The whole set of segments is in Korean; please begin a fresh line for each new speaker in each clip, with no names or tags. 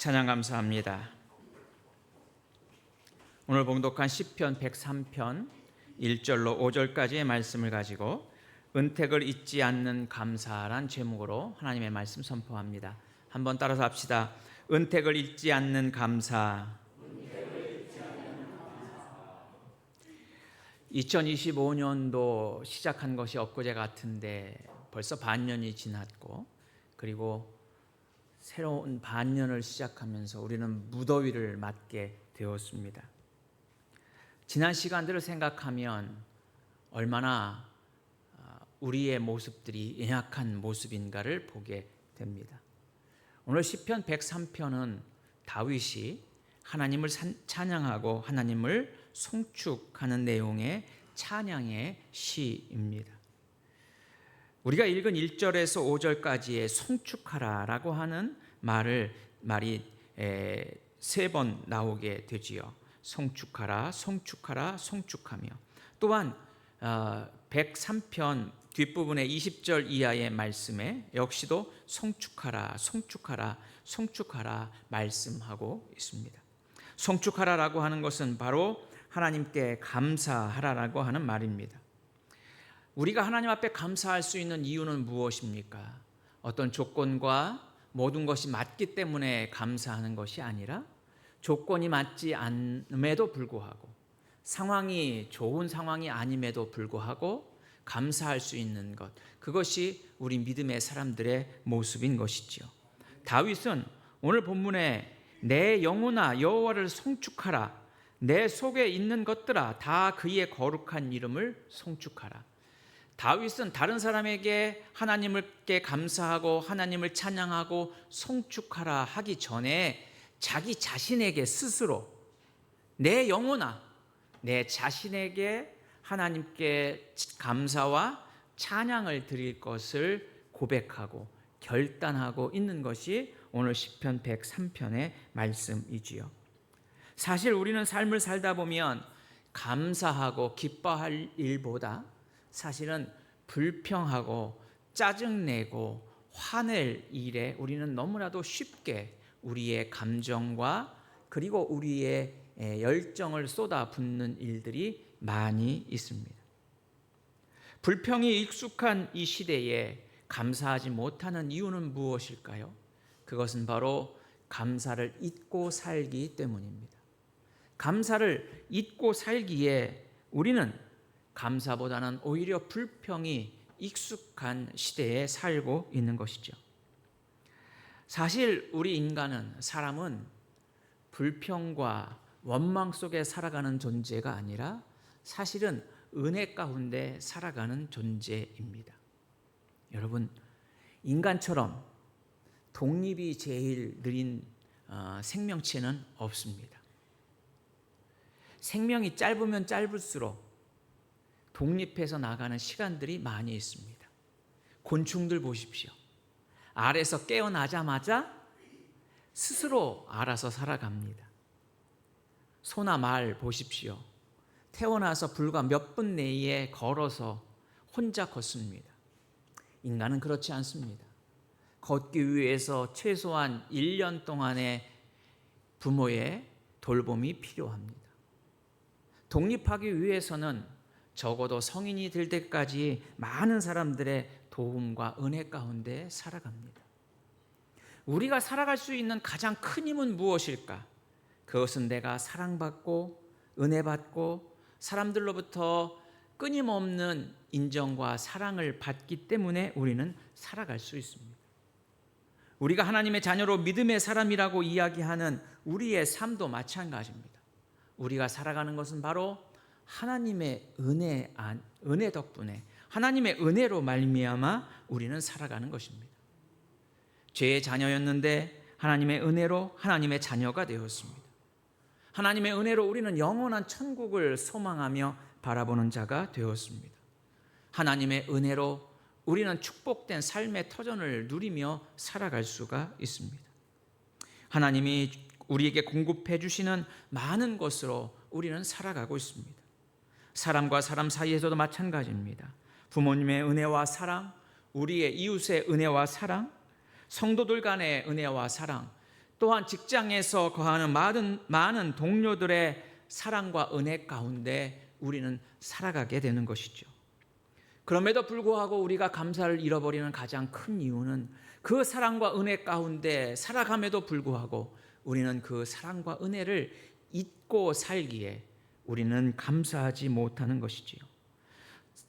찬양 감사합니다. 오늘 봉독한 시편 103편 1절로 5절까지의 말씀을 가지고 은택을 잊지 않는 감사란 제목으로 하나님의 말씀 선포합니다. 한번 따라서 합시다. 은택을 잊지 않는 감사. 2025년도 시작한 것이 엊그제 같은데 벌써 반년이 지났고 그리고 새로운 반년을 시작하면서 우리는 무더위를 맞게 되었습니다. 지난 시간들을 생각하면 얼마나 아, 우리의 모습들이 연약한 모습인가를 보게 됩니다. 오늘 시편 103편은 다윗이 하나님을 찬양하고 하나님을 송축하는 내용의 찬양의 시입니다. 우리가 읽은 1절에서 5절까지의 송축하라라고 하는 말을 말이 세 번 나오게 되지요. 송축하라, 송축하라, 송축하며 또한 103편 어, 뒷부분의 20절 이하의 말씀에 역시도 송축하라, 송축하라, 송축하라 말씀하고 있습니다. 송축하라라고 하는 것은 바로 하나님께 감사하라라고 하는 말입니다. 우리가 하나님 앞에 감사할 수 있는 이유는 무엇입니까? 어떤 조건과 모든 것이 맞기 때문에 감사하는 것이 아니라 조건이 맞지 않음에도 불구하고 상황이 좋은 상황이 아님에도 불구하고 감사할 수 있는 것 그것이 우리 믿음의 사람들의 모습인 것이지요. 다윗은 오늘 본문에 내 영혼아 여호와를 송축하라 내 속에 있는 것들아 다 그의 거룩한 이름을 송축하라. 다윗은 다른 사람에게 하나님께 감사하고 하나님을 찬양하고 송축하라 하기 전에 자기 자신에게 스스로 내 영혼아 내 자신에게 하나님께 감사와 찬양을 드릴 것을 고백하고 결단하고 있는 것이 오늘 시편 103편의 말씀이지요. 사실 우리는 삶을 살다 보면 감사하고 기뻐할 일보다 사실은 불평하고 짜증내고 화낼 일에 우리는 너무나도 쉽게 우리의 감정과 그리고 우리의 열정을 쏟아 붓는 일들이 많이 있습니다. 불평이 익숙한 이 시대에 감사하지 못하는 이유는 무엇일까요? 그것은 바로 감사를 잊고 살기 때문입니다. 감사를 잊고 살기에 우리는 감사보다는 오히려 불평이 익숙한 시대에 살고 있는 것이죠. 사실 우리 인간은 사람은 불평과 원망 속에 살아가는 존재가 아니라 사실은 은혜 가운데 살아가는 존재입니다. 여러분, 인간처럼 독립이 제일 느린 어, 생명체는 없습니다. 생명이 짧으면 짧을수록 독립해서 나가는 시간들이 많이 있습니다. 곤충들 보십시오. 알에서 깨어나자마자 스스로 알아서 살아갑니다. 소나 말 보십시오. 태어나서 불과 몇 분 내에 걸어서 혼자 걷습니다. 인간은 그렇지 않습니다. 걷기 위해서 최소한 1년 동안의 부모의 돌봄이 필요합니다. 독립하기 위해서는 적어도 성인이 될 때까지 많은 사람들의 도움과 은혜 가운데 살아갑니다. 우리가 살아갈 수 있는 가장 큰 힘은 무엇일까? 그것은 내가 사랑받고 은혜 받고 사람들로부터 끊임없는 인정과 사랑을 받기 때문에 우리는 살아갈 수 있습니다. 우리가 하나님의 자녀로 믿음의 사람이라고 이야기하는 우리의 삶도 마찬가지입니다. 우리가 살아가는 것은 바로 하나님의 은혜 안 은혜 덕분에 하나님의 은혜로 말미암아 우리는 살아가는 것입니다. 죄의 자녀였는데 하나님의 은혜로 하나님의 자녀가 되었습니다. 하나님의 은혜로 우리는 영원한 천국을 소망하며 바라보는 자가 되었습니다. 하나님의 은혜로 우리는 축복된 삶의 터전을 누리며 살아갈 수가 있습니다. 하나님이 우리에게 공급해 주시는 많은 것으로 우리는 살아가고 있습니다. 사람과 사람 사이에서도 마찬가지입니다. 부모님의 은혜와 사랑, 우리의 이웃의 은혜와 사랑, 성도들 간의 은혜와 사랑, 또한 직장에서 거하는 많은, 많은 동료들의 사랑과 은혜 가운데 우리는 살아가게 되는 것이죠. 그럼에도 불구하고 우리가 감사를 잃어버리는 가장 큰 이유는 그 사랑과 은혜 가운데 살아감에도 불구하고 우리는 그 사랑과 은혜를 잊고 살기에 우리는 감사하지 못하는 것이지요.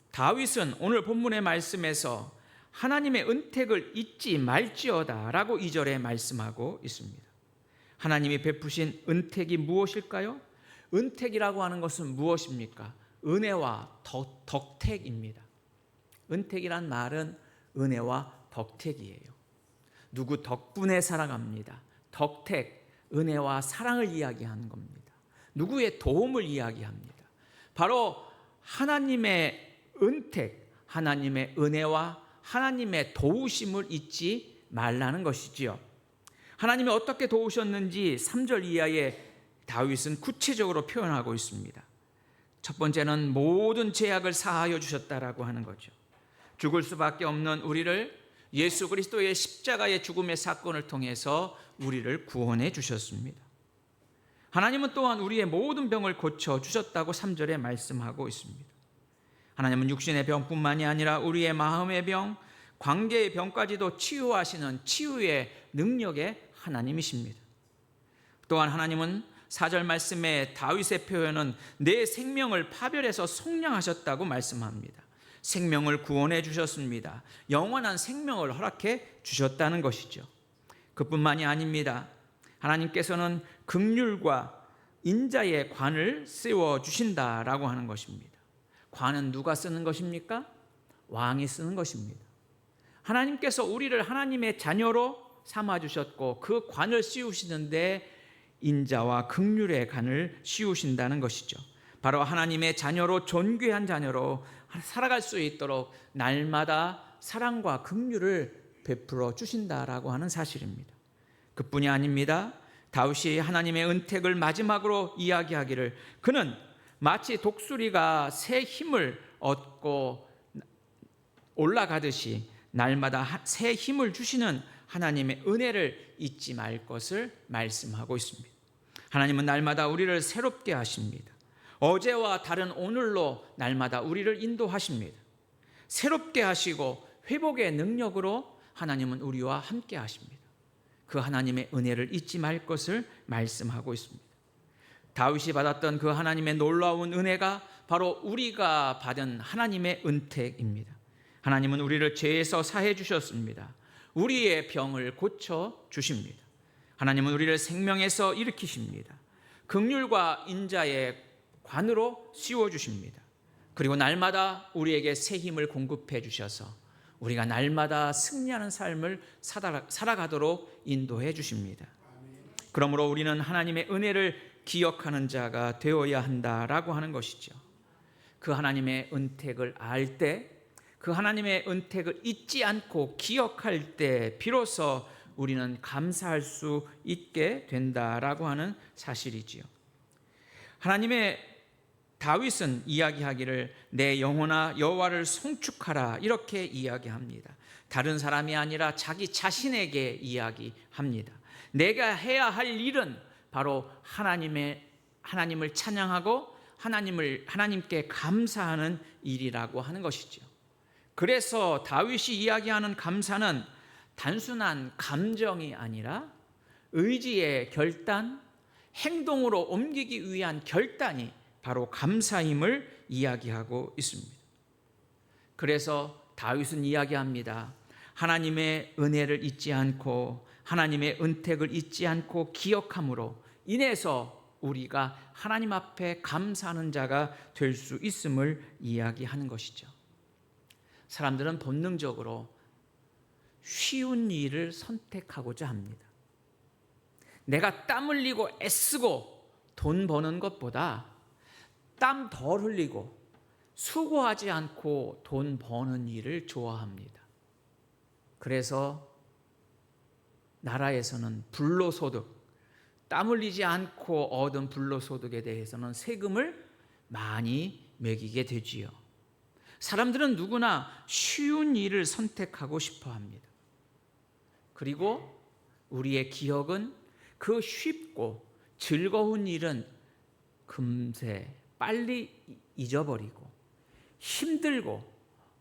다윗은 오늘 본문의 말씀에서 하나님의 은택을 잊지 말지어다라고 2절에 말씀하고 있습니다. 하나님이 베푸신 은택이 무엇일까요? 은택이라고 하는 것은 무엇입니까? 은혜와 덕, 덕택입니다. 은택이란 말은 은혜와 덕택이에요. 누구 덕분에 살아갑니다. 덕택, 은혜와 사랑을 이야기하는 겁니다. 누구의 도움을 이야기합니다. 바로 하나님의 은택, 하나님의 은혜와 하나님의 도우심을 잊지 말라는 것이지요. 하나님이 어떻게 도우셨는지 3절 이하에 다윗은 구체적으로 표현하고 있습니다. 첫 번째는 모든 죄악을 사하여 주셨다라고 하는 거죠. 죽을 수밖에 없는 우리를 예수 그리스도의 십자가의 죽음의 사건을 통해서 우리를 구원해 주셨습니다. 하나님은 또한 우리의 모든 병을 고쳐 주셨다고 3절에 말씀하고 있습니다. 하나님은 육신의 병뿐만이 아니라 우리의 마음의 병, 관계의 병까지도 치유하시는 치유의 능력의 하나님이십니다. 또한 하나님은 4절 말씀에 다윗의 표현은 내 생명을 파멸해서 속량하셨다고 말씀합니다. 생명을 구원해 주셨습니다. 영원한 생명을 허락해 주셨다는 것이죠. 그뿐만이 아닙니다. 하나님께서는 극률과 인자의 관을 세워 주신다라고 하는 것입니다. 관은 누가 쓰는 것입니까? 왕이 쓰는 것입니다. 하나님께서 우리를 하나님의 자녀로 삼아 주셨고 그 관을 씌우시는데 인자와 극률의 관을 씌우신다는 것이죠. 바로 하나님의 자녀로 존귀한 자녀로 살아갈 수 있도록 날마다 사랑과 긍휼을 베풀어 주신다라고 하는 사실입니다. 그뿐이 아닙니다. 다윗이 하나님의 은택을 마지막으로 이야기하기를 그는 마치 독수리가 새 힘을 얻고 올라가듯이 날마다 새 힘을 주시는 하나님의 은혜를 잊지 말 것을 말씀하고 있습니다. 하나님은 날마다 우리를 새롭게 하십니다. 어제와 다른 오늘로 날마다 우리를 인도하십니다. 새롭게 하시고 회복의 능력으로 하나님은 우리와 함께 하십니다. 그 하나님의 은혜를 잊지 말 것을 말씀하고 있습니다. 다윗이 받았던 그 하나님의 놀라운 은혜가 바로 우리가 받은 하나님의 은택입니다. 하나님은 우리를 죄에서 사해 주셨습니다. 우리의 병을 고쳐 주십니다. 하나님은 우리를 생명에서 일으키십니다. 극률과 인자의 관으로 씌워 주십니다. 그리고 날마다 우리에게 새 힘을 공급해 주셔서 우리가 날마다 승리하는 삶을 살아가도록 인도해 주십니다. 그러므로 우리는 하나님의 은혜를 기억하는 자가 되어야 한다라고 하는 것이죠. 그 하나님의 은택을 알 때, 그 하나님의 은택을 잊지 않고 기억할 때 비로소 우리는 감사할 수 있게 된다라고 하는 사실이지요. 하나님의 다윗은 이야기하기를 내 영혼아 여호와를 송축하라 이렇게 이야기합니다. 다른 사람이 아니라 자기 자신에게 이야기합니다. 내가 해야 할 일은 바로 하나님의 하나님을 찬양하고 하나님을 하나님께 감사하는 일이라고 하는 것이죠. 그래서 다윗이 이야기하는 감사는 단순한 감정이 아니라 의지의 결단, 행동으로 옮기기 위한 결단이 바로 감사임을 이야기하고 있습니다. 그래서 다윗은 이야기합니다. 하나님의 은혜를 잊지 않고 하나님의 은택을 잊지 않고 기억함으로 인해서 우리가 하나님 앞에 감사하는 자가 될 수 있음을 이야기하는 것이죠. 사람들은 본능적으로 쉬운 일을 선택하고자 합니다. 내가 땀 흘리고 애쓰고 돈 버는 것보다 땀 덜 흘리고 수고하지 않고 돈 버는 일을 좋아합니다. 그래서 나라에서는 불로소득, 땀 흘리지 않고 얻은 불로소득에 대해서는 세금을 많이 매기게 되지요. 사람들은 누구나 쉬운 일을 선택하고 싶어 합니다. 그리고 우리의 기억은 그 쉽고 즐거운 일은 금세 빨리 잊어버리고 힘들고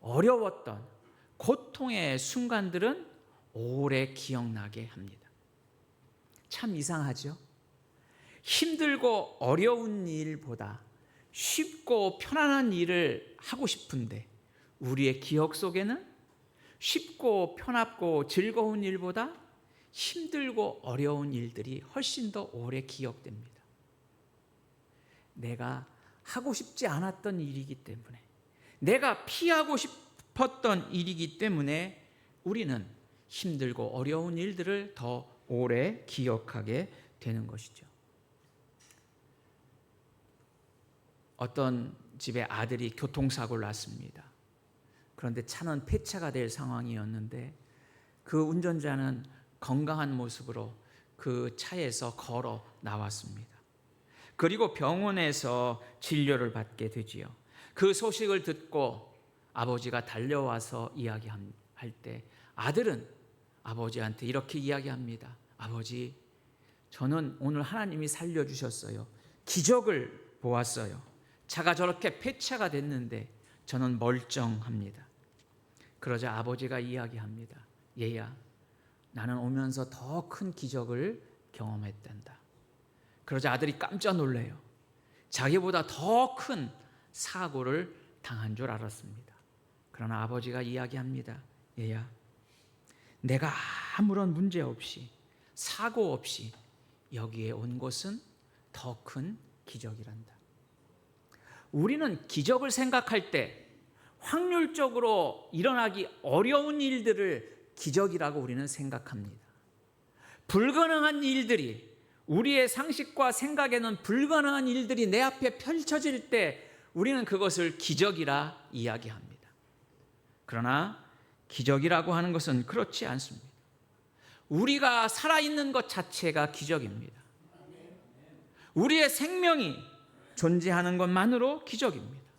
어려웠던 고통의 순간들은 오래 기억나게 합니다. 참 이상하죠? 힘들고 어려운 일보다 쉽고 편안한 일을 하고 싶은데 우리의 기억 속에는 쉽고 편합고 즐거운 일보다 힘들고 어려운 일들이 훨씬 더 오래 기억됩니다. 내가 하고 싶지 않았던 일이기 때문에 내가 피하고 싶었던 일이기 때문에 우리는 힘들고 어려운 일들을 더 오래 기억하게 되는 것이죠. 어떤 집에 아들이 교통사고를 났습니다. 그런데 차는 폐차가 될 상황이었는데 그 운전자는 건강한 모습으로 그 차에서 걸어 나왔습니다. 그리고 병원에서 진료를 받게 되지요. 그 소식을 듣고 아버지가 달려와서 이야기할 때 아들은 아버지한테 이렇게 이야기합니다. 아버지, 저는 오늘 하나님이 살려주셨어요. 기적을 보았어요. 차가 저렇게 폐차가 됐는데 저는 멀쩡합니다. 그러자 아버지가 이야기합니다. 얘야, 나는 오면서 더 큰 기적을 경험했단다. 그러자 아들이 깜짝 놀래요. 자기보다 더 큰 사고를 당한 줄 알았습니다. 그러나 아버지가 이야기합니다. 얘야, 내가 아무런 문제 없이 사고 없이 여기에 온 것은 더 큰 기적이란다. 우리는 기적을 생각할 때 확률적으로 일어나기 어려운 일들을 기적이라고 우리는 생각합니다. 불가능한 일들이 우리의 상식과 생각에는 불가능한 일들이 내 앞에 펼쳐질 때 우리는 그것을 기적이라 이야기합니다. 그러나 기적이라고 하는 것은 그렇지 않습니다. 우리가 살아있는 것 자체가 기적입니다. 우리의 생명이 존재하는 것만으로 기적입니다.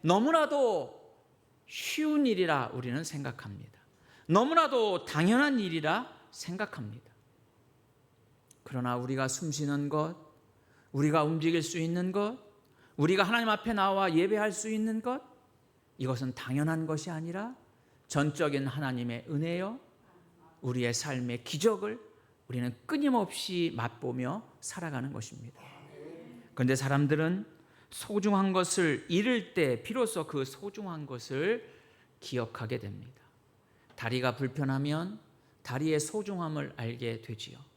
너무나도 쉬운 일이라 우리는 생각합니다. 너무나도 당연한 일이라 생각합니다. 그러나 우리가 숨 쉬는 것, 우리가 움직일 수 있는 것, 우리가 하나님 앞에 나와 예배할 수 있는 것, 이것은 당연한 것이 아니라 전적인 하나님의 은혜요, 우리의 삶의 기적을 우리는 끊임없이 맛보며 살아가는 것입니다. 그런데 사람들은 소중한 것을 잃을 때 비로소 그 소중한 것을 기억하게 됩니다. 다리가 불편하면 다리의 소중함을 알게 되지요.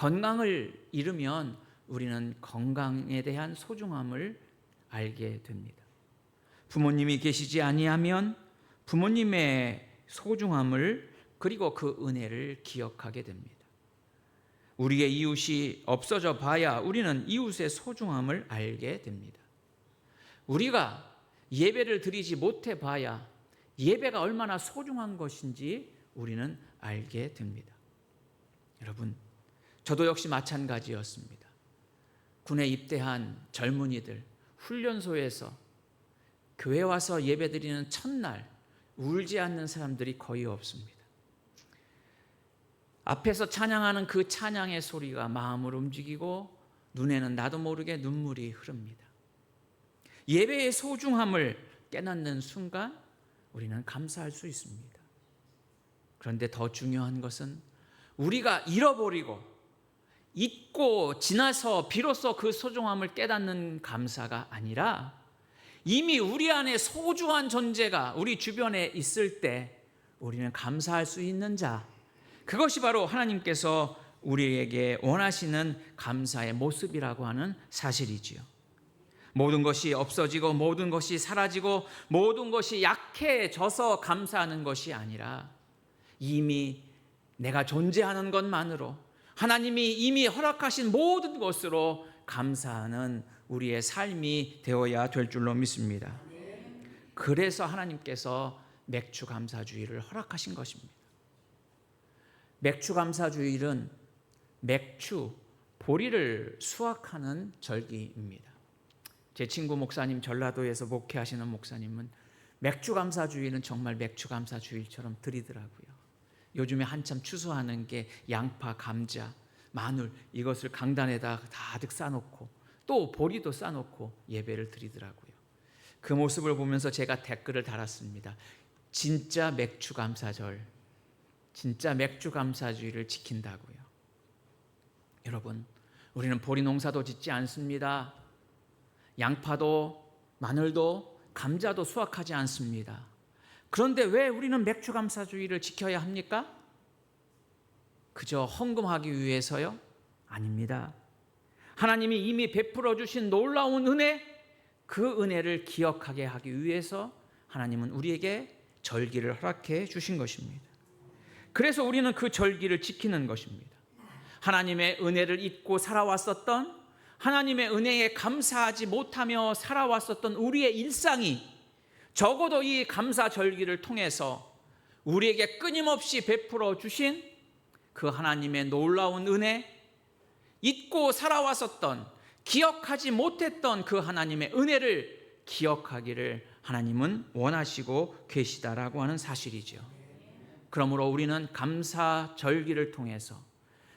건강을 잃으면 우리는 건강에 대한 소중함을 알게 됩니다. 부모님이 계시지 아니하면 부모님의 소중함을 그리고 그 은혜를 기억하게 됩니다. 우리의 이웃이 없어져 봐야 우리는 이웃의 소중함을 알게 됩니다. 우리가 예배를 드리지 못해 봐야 예배가 얼마나 소중한 것인지 우리는 알게 됩니다. 여러분, 저도 역시 마찬가지였습니다. 군에 입대한 젊은이들 훈련소에서 교회 와서 예배 드리는 첫날 울지 않는 사람들이 거의 없습니다. 앞에서 찬양하는 그 찬양의 소리가 마음을 움직이고 눈에는 나도 모르게 눈물이 흐릅니다. 예배의 소중함을 깨닫는 순간 우리는 감사할 수 있습니다. 그런데 더 중요한 것은 우리가 잃어버리고 잊고 지나서 비로소 그 소중함을 깨닫는 감사가 아니라 이미 우리 안에 소중한 존재가 우리 주변에 있을 때 우리는 감사할 수 있는 자. 그것이 바로 하나님께서 우리에게 원하시는 감사의 모습이라고 하는 사실이지요. 모든 것이 없어지고 모든 것이 사라지고 모든 것이 약해져서 감사하는 것이 아니라 이미 내가 존재하는 것만으로 하나님이 이미 허락하신 모든 것으로 감사하는 우리의 삶이 되어야 될 줄로 믿습니다. 그래서 하나님께서 맥주 감사주의를 허락하신 것입니다. 맥주 감사주일은 맥주 보리를 수확하는 절기입니다. 제 친구 목사님 전라도에서 목회하시는 목사님은 맥주 감사주일은 정말 맥주 감사주일처럼 드리더라고요. 요즘에 한참 추수하는 게 양파, 감자, 마늘 이것을 강단에다 가득 싸놓고 또 보리도 싸놓고 예배를 드리더라고요. 그 모습을 보면서 제가 댓글을 달았습니다. 진짜 맥주 감사절, 진짜 맥주 감사주의를 지킨다고요. 여러분, 우리는 보리 농사도 짓지 않습니다. 양파도 마늘도 감자도 수확하지 않습니다. 그런데 왜 우리는 맥주 감사주의를 지켜야 합니까? 그저 헌금하기 위해서요? 아닙니다. 하나님이 이미 베풀어 주신 놀라운 은혜, 그 은혜를 기억하게 하기 위해서 하나님은 우리에게 절기를 허락해 주신 것입니다. 그래서 우리는 그 절기를 지키는 것입니다. 하나님의 은혜를 잊고 살아왔었던 하나님의 은혜에 감사하지 못하며 살아왔었던 우리의 일상이 적어도 이 감사 절기를 통해서 우리에게 끊임없이 베풀어 주신 그 하나님의 놀라운 은혜, 잊고 살아왔었던 기억하지 못했던 그 하나님의 은혜를 기억하기를 하나님은 원하시고 계시다라고 하는 사실이죠. 그러므로 우리는 감사 절기를 통해서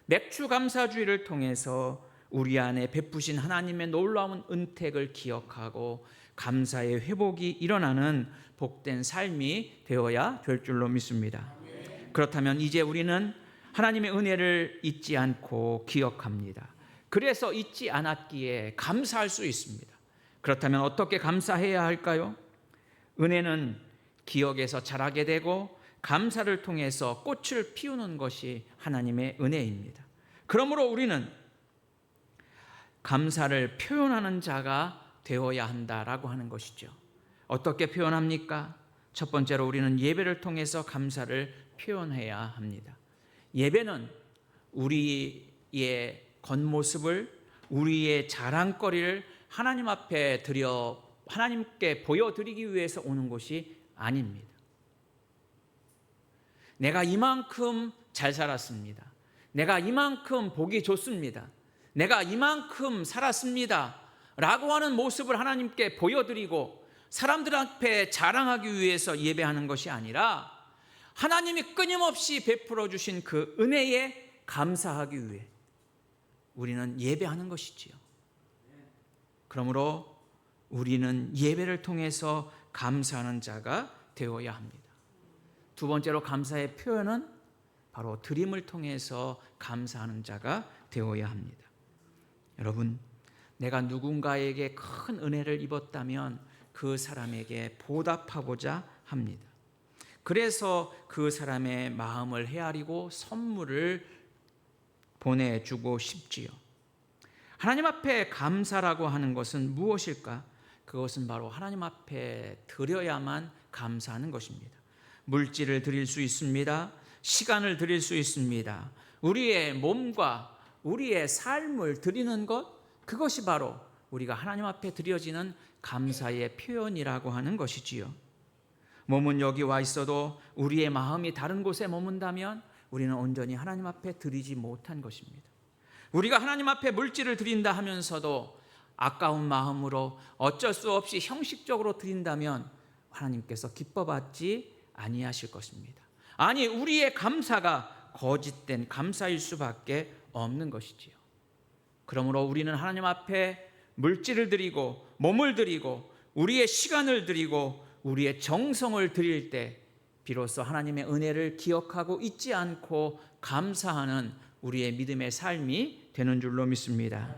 맥주 감사주의를 통해서 우리 안에 베푸신 하나님의 놀라운 은택을 기억하고 감사의 회복이 일어나는 복된 삶이 되어야 될 줄로 믿습니다. 그렇다면 이제 우리는 하나님의 은혜를 잊지 않고 기억합니다. 그래서 잊지 않았기에 감사할 수 있습니다. 그렇다면 어떻게 감사해야 할까요? 은혜는 기억에서 자라게 되고 감사를 통해서 꽃을 피우는 것이 하나님의 은혜입니다. 그러므로 우리는 감사를 표현하는 자가 되어야 한다라고 하는 것이죠. 어떻게 표현합니까? 첫 번째로 우리는 예배를 통해서 감사를 표현해야 합니다. 예배는 우리의 겉모습을 우리의 자랑거리를 하나님 앞에 드려 하나님께 보여드리기 위해서 오는 것이 아닙니다. 내가 이만큼 잘 살았습니다. 내가 이만큼 보기 좋습니다. 내가 이만큼 살았습니다. 라고 하는 모습을 하나님께 보여드리고 사람들 앞에 자랑하기 위해서 예배하는 것이 아니라 하나님이 끊임없이 베풀어 주신 그 은혜에 감사하기 위해 우리는 예배하는 것이지요. 그러므로 우리는 예배를 통해서 감사하는 자가 되어야 합니다. 두 번째로 감사의 표현은 바로 드림을 통해서 감사하는 자가 되어야 합니다. 여러분, 내가 누군가에게 큰 은혜를 입었다면 그 사람에게 보답하고자 합니다. 그래서 그 사람의 마음을 헤아리고 선물을 보내주고 싶지요. 하나님 앞에 감사라고 하는 것은 무엇일까? 그것은 바로 하나님 앞에 드려야만 감사하는 것입니다. 물질을 드릴 수 있습니다. 시간을 드릴 수 있습니다. 우리의 몸과 우리의 삶을 드리는 것, 그것이 바로 우리가 하나님 앞에 드려지는 감사의 표현이라고 하는 것이지요. 몸은 여기 와 있어도 우리의 마음이 다른 곳에 머문다면 우리는 온전히 하나님 앞에 드리지 못한 것입니다. 우리가 하나님 앞에 물질을 드린다 하면서도 아까운 마음으로 어쩔 수 없이 형식적으로 드린다면 하나님께서 기뻐받지 아니하실 것입니다. 아니 우리의 감사가 거짓된 감사일 수밖에 없는 것이지요. 그러므로 우리는 하나님 앞에 물질을 드리고 몸을 드리고 우리의 시간을 드리고 우리의 정성을 드릴 때 비로소 하나님의 은혜를 기억하고 잊지 않고 감사하는 우리의 믿음의 삶이 되는 줄로 믿습니다.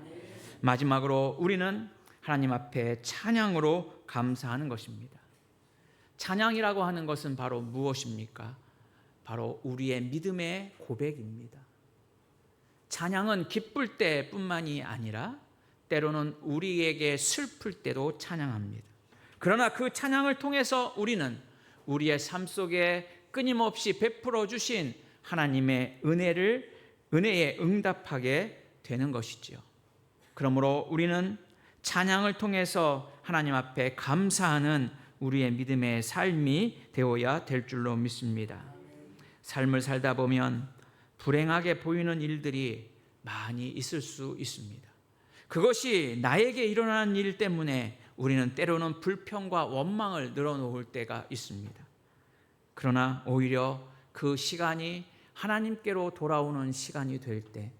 마지막으로 우리는 하나님 앞에 찬양으로 감사하는 것입니다. 찬양이라고 하는 것은 바로 무엇입니까? 바로 우리의 믿음의 고백입니다. 찬양은 기쁠 때뿐만이 아니라 때로는 우리에게 슬플 때도 찬양합니다. 그러나 그 찬양을 통해서 우리는 우리의 삶 속에 끊임없이 베풀어 주신 하나님의 은혜를 은혜에 응답하게 되는 것이지요. 그러므로 우리는 찬양을 통해서 하나님 앞에 감사하는 우리의 믿음의 삶이 되어야 될 줄로 믿습니다. 삶을 살다 보면 불행하게 보이는 일들이 많이 있을 수 있습니다. 그것이 나에게 일어나는 일 때문에 우리는 때로는 불평과 원망을 늘어놓을 때가 있습니다. 그러나 오히려 그 시간이 하나님께로 돌아오는 시간이 될 때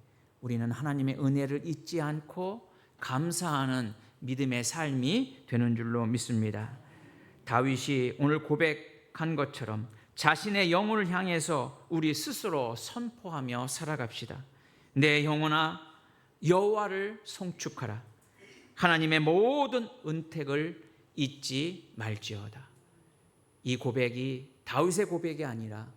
우리는 하나님의 은혜를 잊지 않고 감사하는 믿음의 삶이 되는 줄로 믿습니다. 다윗이 오늘 고백한 것처럼 자신의 영혼을 향해서 우리 스스로 선포하며 살아갑시다. 내 영혼아 여호와를 송축하라. 하나님의 모든 은택을 잊지 말지어다. 이 고백이 다윗의 고백이 아니라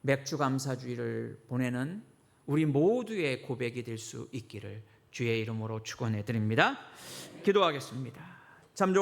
맥주 감사주의를 보내는 우리 모두의 고백이 될 수 있기를 주의 이름으로 축원해 드립니다. 기도하겠습니다. 참 좋-